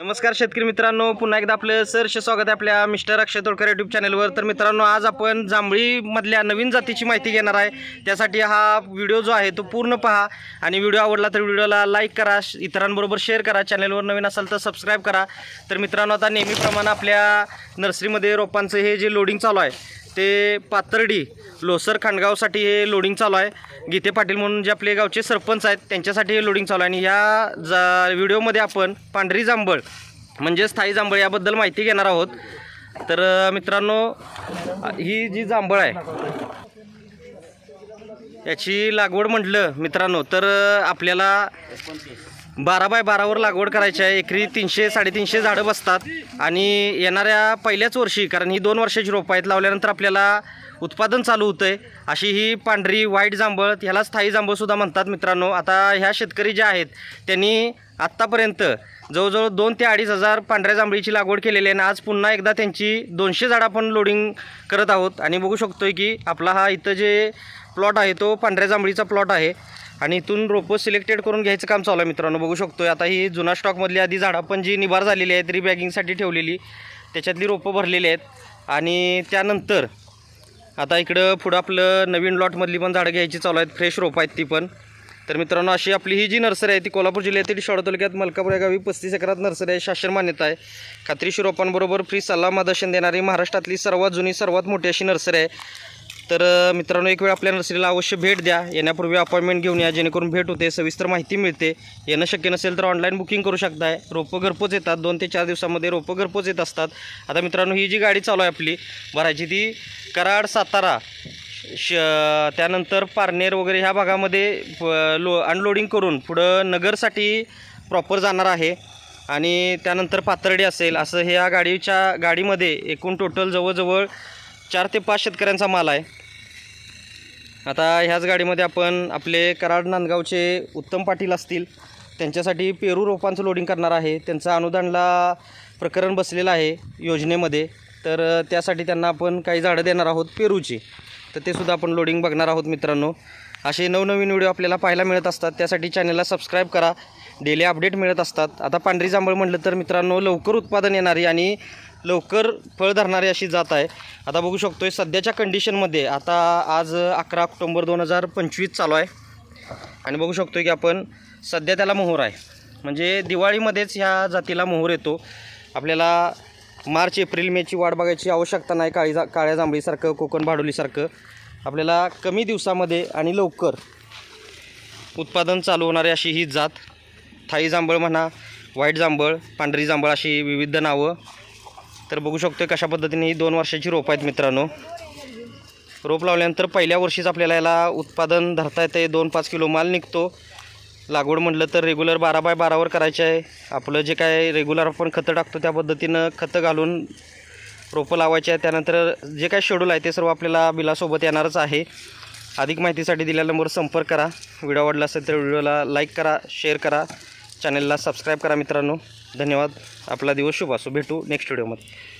नमस्कार शेतकरी मित्रांनो पुन्हा एकदा आपलं सरसे स्वागत आहे आपल्या मिस्टर अक्षय तोडकर यूट्यूब चॅनलवर तर मित्रांनो आज आपण जांभळीमधल्या नवीन जातीची माहिती घेणार आहे. त्यासाठी हा व्हिडिओ जो आहे तो पूर्ण पहा आणि व्हिडिओ आवडला तर व्हिडिओला लाईक करा इतरांबरोबर शेअर करा चॅनलवर नवीन असाल तर सबस्क्राईब करा. तर मित्रांनो आता नेहमीप्रमाणे आपल्या नर्सरीमध्ये रोपांचं हे जे लोडिंग चालू आहे ते पातर्डी लोसर खांडगावसाठी हे लोडिंग चालू आहे. गीते पाटील म्हणून जे आपले गावचे सरपंच आहेत त्यांच्यासाठी हे लोडिंग चालू आहे. आणि ह्या जा व्हिडिओमध्ये आपण पांढरी जांभळ म्हणजे स्थायी जांभळ याबद्दल माहिती घेणार आहोत. तर मित्रांनो ही जी जांभळ आहे याची लागवड म्हटलं मित्रांनो तर आपल्याला बारा बाय बारावर लागवड करायची आहे. एकरी तीनशे साडेतीनशे झाडं बसतात. आणि येणाऱ्या पहिल्याच वर्षी कारण ही दोन वर्षाची रोपं आहेत लावल्यानंतर आपल्याला उत्पादन चालू होतं आहे अशी ही पांढरी व्हाईट जांभळ ह्याला स्थायी जांभळसुद्धा म्हणतात मित्रांनो. आता ह्या शेतकरी जे आहेत त्यांनी आत्तापर्यंत जवळजवळ दोन ते अडीच हजार पांढऱ्या जांभळीची लागवड केलेली आहे. आणि आज पुन्हा एकदा त्यांची दोनशे झाडं आपण लोडिंग करत आहोत. आणि बघू शकतो की आपला हा इथं जे प्लॉट आहे तो पांढऱ्या जांभळीचा प्लॉट आहे. आणि इथून रोपं सिलेक्टेड करून घ्यायचं काम चालू आहे मित्रांनो. बघू शकतो आता ही जुना स्टॉकमधली आधी झाडं पण जी निभार झालेली आहेत रिबॅगिंगसाठी ठेवलेली त्याच्यातली रोपं भरलेली आहेत. आणि त्यानंतर आता इकडं पुढं आपलं नवीन लॉटमधली पण झाडं घ्यायची चालू आहेत फ्रेश रोपं आहेत ती पण. तर मित्रांनो अशी आपली ही जी नर्सरी आहे ती कोल्हापूर जिल्ह्यातील शाळा तालुक्यात मलकापूर या गावी पस्तीस एकरात नर्सरी आहे शासन मान्यता आहे. खात्रीशी रोपांबरोबर फ्री सल्ला मार्गदर्शन देणारी महाराष्ट्रातली सर्वात जुनी सर्वात मोठी अशी नर्सरी आहे. तर मित्रांनो एक वेळ आपल्या नर्सरीला अवश्य भेट द्या. येण्यापूर्वी अपॉइंटमेंट घेऊन या जेणेकरून भेट होते सविस्तर माहिती मिळते. येणं शक्य नसेल तर ऑनलाईन बुकिंग करू शकताय. रोपं घरपोच येतात. दोन ते चार दिवसामध्ये रोपं घरपोच येत असतात. आता मित्रांनो ही जी गाडी चालू आहे आपली भरायची ती कराड सातारा श त्यानंतर पारनेर वगैरे ह्या भागामध्ये प- लो अनलोडिंग करून पुढं नगरसाठी प्रॉपर जाणार आहे. आणि त्यानंतर पातर्डी असेल असं ह्या गाडीच्या गाडीमध्ये एकूण टोटल जवळजवळ चार ते पाच शेतकऱ्यांचा माल आहे. आता ह्याच गाडीमध्ये आपण आपले कराड नांदगावचे उत्तम पाटील असतील त्यांच्यासाठी पेरू रोपांचं लोडिंग करणार आहे. त्यांचं अनुदानला प्रकरण बसलेलं आहे योजनेमध्ये. तर त्यासाठी त्यांना आपण काही झाडं देणार आहोत पेरूची. तर ते सुद्धा आपण लोडिंग बघणार आहोत मित्रांनो. असे नवनवीन व्हिडिओ आपल्याला पाहायला मिळत असतात. त्यासाठी चॅनलला सबस्क्राईब करा. डेली अपडेट मिळत असतात. आता पांढरी जांभळ म्हटलं तर मित्रांनो लवकर उत्पादन येणारी आणि लवकर फळ धरणारी अशी जात आहे. आता बघू शकतो आहे सध्याच्या कंडिशनमध्ये आता आज अकरा ऑक्टोंबर दोन हजार पंचवीस चालू आहे. आणि बघू शकतो की आपण सध्या त्याला मोहर आहे. म्हणजे दिवाळीमध्येच ह्या जातीला मोहर येतो. आपल्याला मार्च एप्रिल मेची वाट बघायची आवश्यकता नाही काळी जा काळ्या जांभळीसारखं कोकण भाडोलीसारखं. आपल्याला कमी दिवसामध्ये आणि लवकर उत्पादन चालू होणारी अशी ही जात. थाई जांभळ म्हणा व्हाईट जांभळ पांढरी जांभळ अशी विविध नावं. तर बघू शकतो कशा पद्धतीने ही दोन वर्षाची रोप आहेत मित्रांनो. रोप लावल्यानंतर पहिल्या वर्षीच आपल्याला याला उत्पादन धरता येते दोन पाच किलो माल निघतो. लागवड म्हटलं तर रेग्युलर बारा बाय बारावर करायचे आहे. आपलं जे काय रेग्युलर आपण खतं टाकतो त्या पद्धतीनं खतं घालून रोपं लावायचे आहे. त्यानंतर जे काय शेड्यूल आहे ते सर्व आपल्याला बिलासोबत येणारच आहे. अधिक माहितीसाठी दिलेल्या नंबरवर संपर्क करा. व्हिडिओ आवडला असेल तर व्हिडिओला लाईक करा शेअर करा. चॅनलला सबस्क्राईब करा मित्रांनो. धन्यवाद. आपला दिवस शुभ असो. भेटू नेक्स्ट व्हिडिओमध्ये